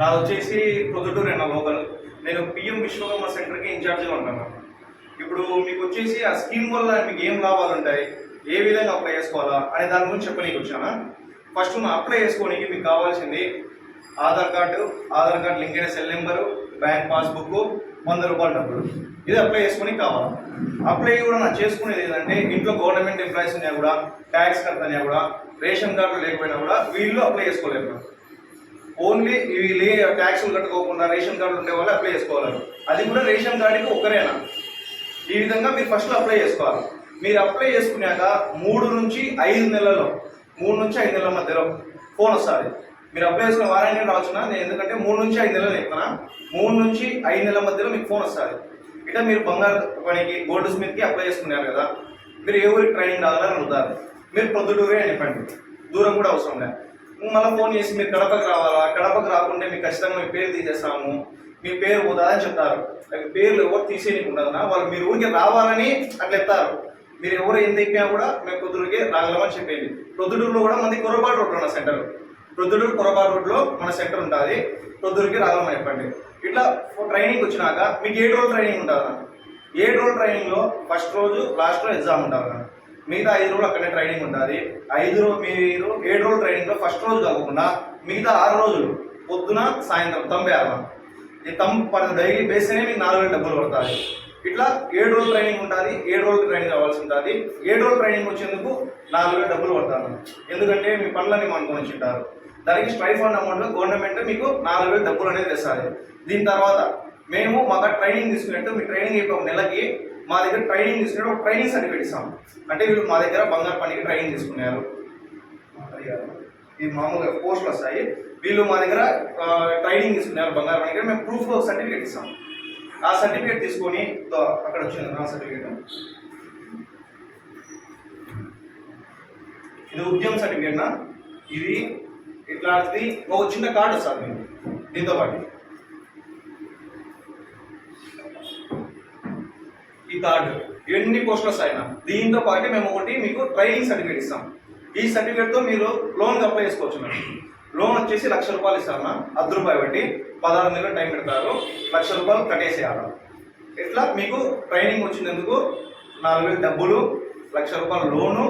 నా వచ్చేసి ప్రొద్దుటూరు అన్న లోకల్. నేను పిఎం విశ్వకర్మ సెంటర్కి ఇన్ఛార్జ్గా ఉంటాను. ఇప్పుడు మీకు వచ్చేసి ఆ స్కీమ్ వల్ల మీకు ఏం లాభాలు ఉంటాయి? ఏ విధంగా అప్లై చేసుకోవాలా? అనే దాని గురించి చెప్పనీకి వచ్చాను? ఫస్ట్ మనం అప్లై చేసుకోనికి మీకు కావాల్సింది Aadhaar card Aadhaar card link అయిన సెల్ నెంబరు బ్యాంక్ పాస్బుక్ వంద రూపాయల డబ్బులు. ఇది అప్లై చేసుకుని కావాలి? అప్లై కూడా నా చేసుకునేది ఏంటంటే ఇంట్లో గవర్నమెంట్ ఎంప్లాయీస్ ఉన్నా కూడా ట్యాక్స్ కట్టనా కూడా రేషన్ కార్డు లేకపోయినా కూడా వీళ్ళు అప్లై చేసుకోలేరు. ఓన్లీ ఇవి లే ట్యాక్సులు కట్టుకోకుండా రేషన్ కార్డు ఉండే వాళ్ళు అప్లై చేసుకోవాలి. అది కూడా రేషన్ కార్డుకి ఒక్కరేనా? ఈ విధంగా మీరు ఫస్ట్ అప్లై చేసుకోవాలి. మీరు అప్లై చేసుకున్నాక మూడు నుంచి ఐదు నెలల్లో మూడు నుంచి ఐదు నెలల మధ్యలో ఫోన్ వస్తుంది. మీరు అప్లై చేసుకున్న వారానికి రావచ్చునా? నేను ఎందుకంటే మూడు నుంచి ఐదు నెలలు చెప్తున్నా. మూడు నుంచి ఐదు నెలల మధ్యలో మీకు ఫోన్ వస్తుంది. ఇట్లా మీరు బంగారు పనికి గోల్డ్ స్మిత్కి అప్లై చేసుకున్నారు కదా. మీరు ఏ ఊరికి ట్రైనింగ్ రావాలని అడుగుతారు? మీరు పొద్దుటూరే అని చెప్పండి. దూరం కూడా అవసరం లేదు. మళ్ళీ ఫోన్ చేసి మీరు కడపకి రావాలా? కడపకి రాకుంటే మీకు ఖచ్చితంగా మీ పేరు తీసేస్తాము. మీ పేరు పోతుందని చెప్తారు. అది పేర్లు ఎవరు తీసేయడానికి ఉండదునా వాళ్ళు మీరు ఊరికి రావాలని అట్లా ఎత్తారు మీరు ఎవరు ఎంత ఎక్కినా కూడా మేము పొద్దుడికి రాగలమని చెప్పింది. ప్రొద్దుటూరులో కూడా మంది కొరబాటు రోడ్లో ఉన్న సెంటర్. ప్రొద్దుటూరు కొరబాటు రోడ్లో మన సెంటర్ ఉంటుంది. ప్రొద్దుడికి రాగలమని చెప్పండి. ఇట్లా ట్రైనింగ్ వచ్చినాక మీకు ఏడు రోజులు ట్రైనింగ్ ఉంటుందా ఏడు రోజుల ట్రైనింగ్లో ఫస్ట్ రోజు లాస్ట్ రోజు ఎగ్జామ్ ఉంటుంది మిగతా ఐదు రోజులు అక్కడే ట్రైనింగ్ ఉంటుంది ఐదు రోజు మీరు ఏడు రోజులు ట్రైనింగ్లో ఫస్ట్ రోజు కాకుండా మిగతా ఆరు రోజులు పొద్దున సాయంత్రం తొంభై ఆరు ఈ తమ్ పర్ డైలీ బేస్తేనే మీకు నాలుగు వేలు డబ్బులు పడతాయి. ఇట్లా ఏడు రోజులు ట్రైనింగ్ ఉంటుంది ఏడు రోజులు ట్రైనింగ్ కావాల్సి ఉంటుంది ఏడు రోజులు ట్రైనింగ్ వచ్చేందుకు నాలుగు వేలు డబ్బులు పడతాను ఎందుకంటే మీ పనులన్నీ అనుకుని వచ్చింటారు. దానికి స్ట్రైఫ్ ఫండ్ అమౌంట్లో గవర్నమెంట్ మీకు నాలుగు వేలు డబ్బులు అనేది తెస్తుంది దీని తర్వాత మేము మాకు ట్రైనింగ్ తీసుకున్నట్టు మీ ట్రైనింగ్ అయిపోయి ఒక నెలకి మా దగ్గర ట్రైనింగ్ తీసుకునే ఒక ట్రైనింగ్ సర్టిఫికేట్ ఇస్తాం. అంటే వీళ్ళు మా దగ్గర బంగారు పనికి ట్రైనింగ్ తీసుకున్నారు. ఇది మామూలుగా పోస్టులు వస్తాయి. వీళ్ళు మా దగ్గర ట్రైనింగ్ తీసుకున్నారు బంగారు పనికి. మేము ప్రూఫ్ ఒక సర్టిఫికేట్ ఇస్తాం. ఆ సర్టిఫికేట్ తీసుకొని అక్కడ వచ్చింది నా సర్టిఫికేట్ ఇది ఉద్యమ సర్టిఫికేట్ నా. ఇది ఇట్లాంటిది ఒక చిన్న కార్డు వస్తుంది మీకు దీంతో పాటు థర్డ్ కార్డు ఎన్ని పోస్టులు అయినా దీంతో పాటు మేము ఒకటి మీకు ట్రైనింగ్ సర్టిఫికేట్ ఇస్తాం. ఈ సర్టిఫికేట్తో మీరు లోన్ అప్లై చేసుకోవచ్చు మేడం. లోన్ వచ్చేసి లక్ష రూపాయలు ఇస్తామన్నా అర్ధ రూపాయి బట్టి పదహారు నెలలు టైం పెడతారు. లక్ష రూపాయలు కట్టేసేయాలి. ఇట్లా మీకు ట్రైనింగ్ వచ్చినందుకు నాలుగు వేలు డబ్బులు లక్ష రూపాయల లోను.